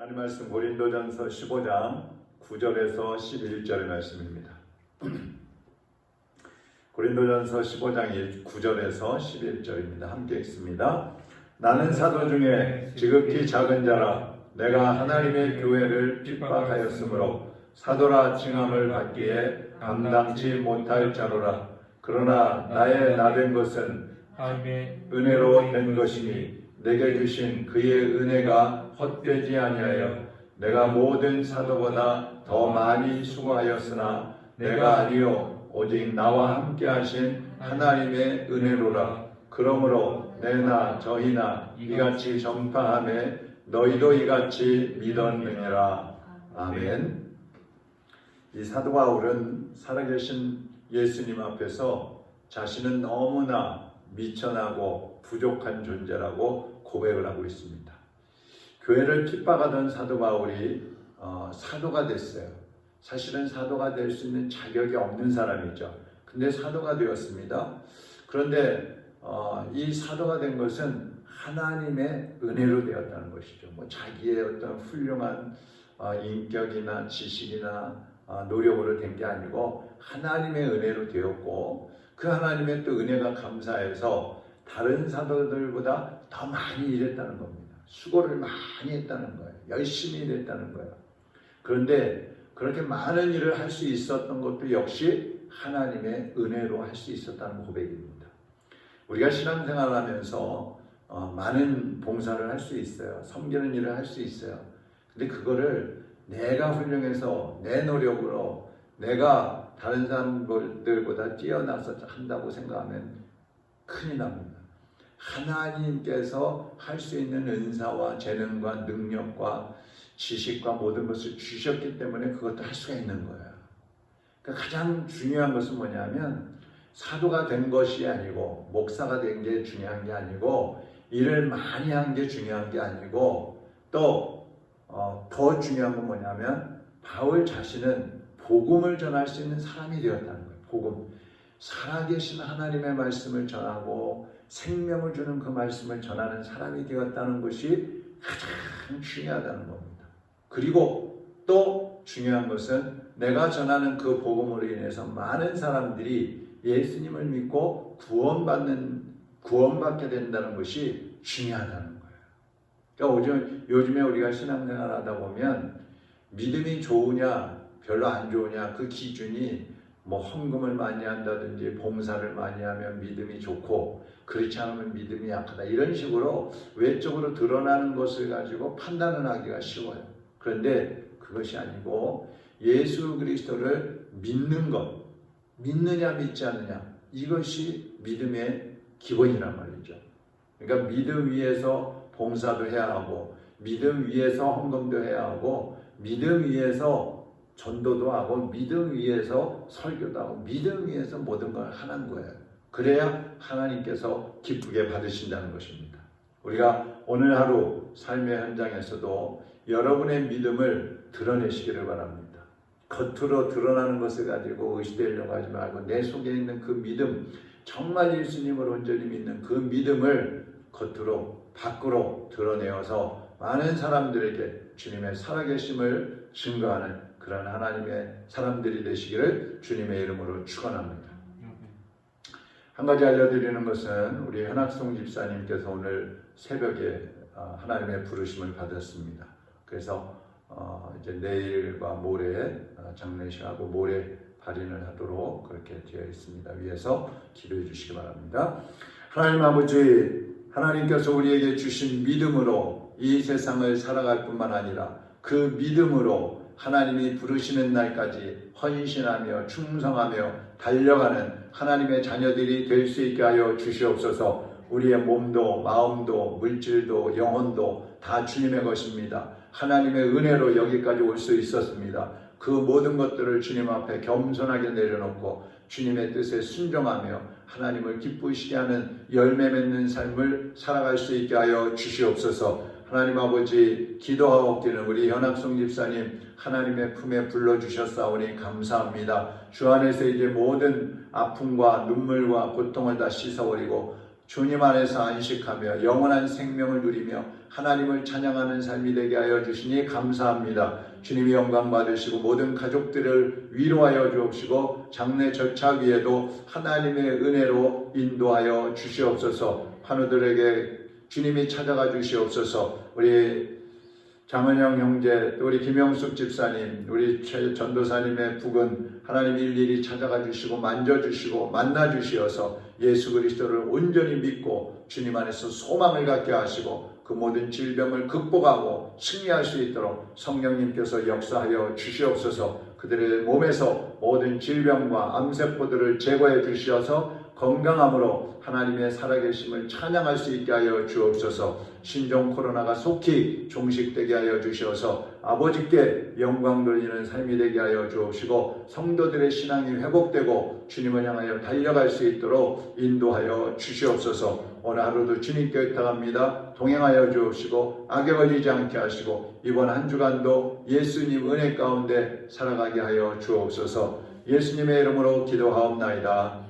하나님 말씀 고린도전서 15장 9절에서 11절의 말씀입니다. 고린도전서 15장 9절에서 11절입니다. 함께 읽습니다. 나는 사도 중에 지극히 작은 자라 내가 하나님의 교회를 핍박하였으므로 사도라 칭함을 받기에 감당치 못할 자로라. 그러나 나의 나된 것은 하나님의 은혜로 된 것이니 내게 주신 그의 은혜가 헛되지 아니하여 내가 모든 사도보다 더 많이 수고하였으나 내가 아니요 오직 나와 함께 하신 하나님의 은혜로라. 그러므로 내나 저희나 이같이 전파함에 너희도 이같이 믿었느니라. 아멘. 이 사도 바울은 살아계신 예수님 앞에서 자신은 너무나 미천하고 부족한 존재라고 고백을 하고 있습니다. 교회를 핍박하던 사도 바울이 어, 사도가 됐어요. 사실은 사도가 될 수 있는 자격이 없는 사람이죠. 근데 사도가 되었습니다. 그런데 어, 이 사도가 된 것은 하나님의 은혜로 되었다는 것이죠. 뭐 자기의 어떤 훌륭한 어, 인격이나 지식이나 어, 노력으로 된 게 아니고 하나님의 은혜로 되었고 그 하나님의 또 은혜가 감사해서 다른 사도들보다 더 많이 일했다는 겁니다. 수고를 많이 했다는 거예요. 열심히 일했다는 거예요. 그런데 그렇게 많은 일을 할 수 있었던 것도 역시 하나님의 은혜로 할 수 있었다는 고백입니다. 우리가 신앙생활을 하면서 어, 많은 봉사를 할 수 있어요. 섬기는 일을 할 수 있어요. 근데 그거를 내가 훌륭해서 내 노력으로 내가 다른 사람들보다 뛰어나서 한다고 생각하면 큰일 납니다. 하나님께서 할 수 있는 은사와 재능과 능력과 지식과 모든 것을 주셨기 때문에 그것도 할 수가 있는 거예요. 그러니까 가장 중요한 것은 뭐냐면 사도가 된 것이 아니고 목사가 된 게 중요한 게 아니고 일을 많이 한 게 중요한 게 아니고 또 어, 더 중요한 건 뭐냐면 바울 자신은 복음을 전할 수 있는 사람이 되었다는 거예요. 복음. 살아계신 하나님의 말씀을 전하고 생명을 주는 그 말씀을 전하는 사람이 되었다는 것이 가장 중요하다는 겁니다. 그리고 또 중요한 것은 내가 전하는 그 복음으로 인해서 많은 사람들이 예수님을 믿고 구원받는 구원받게 된다는 것이 중요하다는 거예요. 그러니까 요즘, 요즘에 우리가 신앙생활 하다 보면 믿음이 좋으냐 별로 안 좋으냐 그 기준이 뭐 헌금을 많이 한다든지 봉사를 많이 하면 믿음이 좋고 그렇지 않으면 믿음이 약하다 이런 식으로 외적으로 드러나는 것을 가지고 판단을 하기가 쉬워요. 그런데 그것이 아니고 예수 그리스도를 믿는 것 믿느냐 믿지 않느냐 이것이 믿음의 기본이란 말이죠. 그러니까 믿음 위에서 봉사도 해야 하고 믿음 위에서 헌금도 해야 하고 믿음 위에서 전도도 하고 믿음 위에서 설교도 하고 믿음 위에서 모든 걸 하는 거예요. 그래야 하나님께서 기쁘게 받으신다는 것입니다. 우리가 오늘 하루 삶의 현장에서도 여러분의 믿음을 드러내시기를 바랍니다. 겉으로 드러나는 것을 가지고 의시되려고 하지 말고 내 속에 있는 그 믿음, 정말 예수님을 온전히 믿는 그 믿음을 겉으로 밖으로 드러내어서 많은 사람들에게 주님의 살아계심을 증거하는 그런 하나님의 사람들이 되시기를 주님의 이름으로 축원합니다. 한 가지 알려드리는 것은 우리 현학성 집사님께서 오늘 새벽에 어, 하나님의 부르심을 받았습니다. 그래서 어, 이제 내일과 모레 어, 장례식하고 모레 발인을 하도록 그렇게 되어 있습니다. 위에서 기도해 주시기 바랍니다. 하나님 아버지, 하나님께서 우리에게 주신 믿음으로 이 세상을 살아갈 뿐만 아니라 그 믿음으로 하나님이 부르시는 날까지 헌신하며 충성하며 달려가는 하나님의 자녀들이 될 수 있게 하여 주시옵소서. 우리의 몸도 마음도 물질도 영혼도 다 주님의 것입니다. 하나님의 은혜로 여기까지 올 수 있었습니다. 그 모든 것들을 주님 앞에 겸손하게 내려놓고 주님의 뜻에 순종하며 하나님을 기쁘시게 하는 열매 맺는 삶을 살아갈 수 있게 하여 주시옵소서. 하나님 아버지 기도하옵기는 우리 현학성 집사님 하나님의 품에 불러주셨사오니 감사합니다. 주 안에서 이제 모든 아픔과 눈물과 고통을 다 씻어버리고 주님 안에서 안식하며 영원한 생명을 누리며 하나님을 찬양하는 삶이 되게 하여 주시니 감사합니다. 주님이 영광 받으시고 모든 가족들을 위로하여 주옵시고 장례 절차 위에도 하나님의 은혜로 인도하여 주시옵소서. 환우들에게 주님이 찾아가 주시옵소서. 우리 장은영 형제, 또 우리 김영숙 집사님, 우리 최 전도사님의 부근 하나님 일일이 찾아가 주시고 만져 주시고 만나 주시어서 예수 그리스도를 온전히 믿고 주님 안에서 소망을 갖게 하시고 그 모든 질병을 극복하고 승리할 수 있도록 성령님께서 역사하여 주시옵소서. 그들의 몸에서 모든 질병과 암세포들을 제거해 주시어서 건강함으로 하나님의 살아계심을 찬양할 수 있게 하여 주옵소서. 신종 코로나가 속히 종식되게 하여 주셔서 아버지께 영광 돌리는 삶이 되게 하여 주옵시고 성도들의 신앙이 회복되고 주님을 향하여 달려갈 수 있도록 인도하여 주시옵소서. 오늘 하루도 주님께 의탁합니다. 동행하여 주옵시고 악에 걸리지 않게 하시고 이번 한 주간도 예수님 은혜 가운데 살아가게 하여 주옵소서. 예수님의 이름으로 기도하옵나이다